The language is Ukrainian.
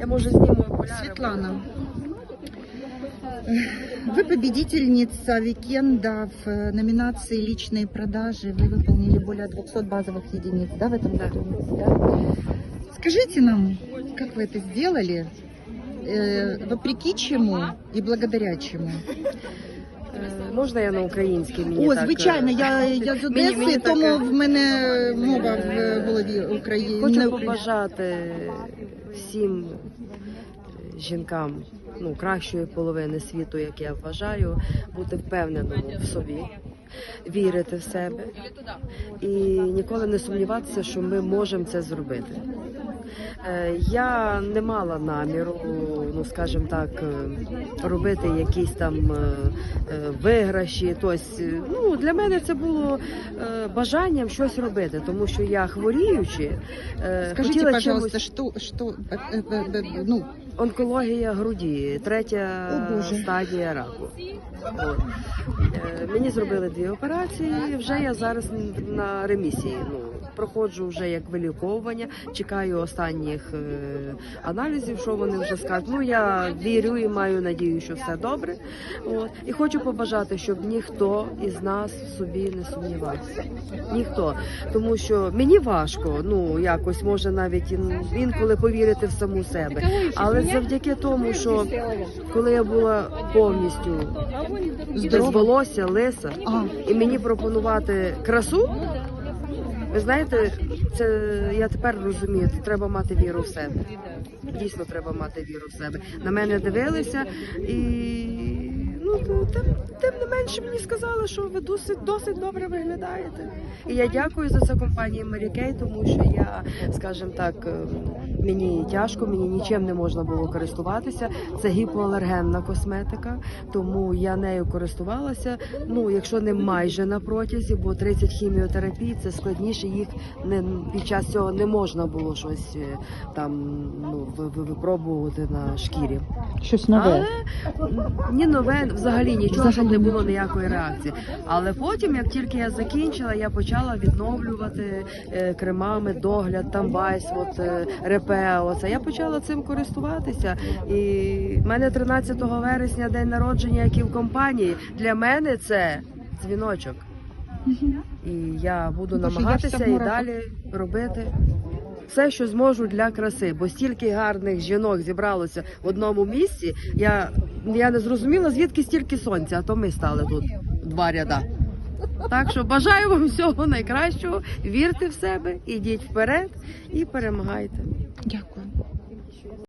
Я може зніму окуляри. Светлана, вы победительница викенда в э, номинации «Личные продажи». Вы выполнили более 200 базовых единиц да, в этом Да. году? Да. Скажите нам, как вы это сделали, э, вопреки чему и благодаря чему? Е, Можна я на українській мені О, так, е, звичайно, я, я з Мені- Одеси, мені тому таке- в мене мова в голові України. Хочу побажати всім е, жінкам ну, кращої половини світу, як я вважаю, бути впевненими в собі, вірити в себе і ніколи не сумніватися, що ми можемо це зробити. Е, Я не мала наміру, ну скажімо так, е, робити якісь там е, е, виграші. Тобто, е, ну для мене це було е, бажанням щось робити, тому що я хворіючи, е, Скажите, хотіла пожалуйста, чимось что, что, э, э, э, ну, онкологія груді, третя стадія раку. От. Е, Мені зробили дві операції. Вже я зараз на ремісії. Ну проходжу вже як виліковування. Чекаю останніх е, аналізів, що вони вже скажуть. Ну я вірю і маю надію, що все добре. От і хочу побажати, щоб ніхто із нас в собі не сумнівався. Ніхто, тому що мені важко, ну якось може навіть ін- інколи повірити в саму себе. Але завдяки тому, що коли я була повністю без волосся, лиса, і мені пропонувати красу. Ви знаєте, це я тепер розумію, це треба мати віру в себе. Дійсно, треба мати віру в себе. На мене дивилися і тим, тим не менше мені сказали, що ви досить досить добре виглядаєте. І я дякую за це компанії Mary Kay, тому що я, скажімо так, ем, мені тяжко, мені нічим не можна було користуватися. Це гіпоалергенна косметика, тому я нею користувалася. Ну, якщо не майже на протязі, бо 30 хіміотерапій це складніше. Їх не під час цього не можна було щось е, там ну ви- ви- випробувати на шкірі. щось Але ні нове, взагалі нічого Взагалі не було ніякої реакції. Але потім, як тільки я закінчила, я почала відновлювати е, кремами догляд, там вайс, от е, репе. Оце я почала цим користуватися. І в мене 13 вересня день народження, як і в компанії. Для мене це дзвіночок. І я буду Боже, намагатися і далі робити все, що зможу для краси, бо стільки гарних жінок зібралося в одному місці. Я, я не зрозуміла, звідки стільки сонця, а то ми стали тут два ряда. Так що бажаю вам всього найкращого, вірте в себе, ідіть вперед і перемагайте. Дякую.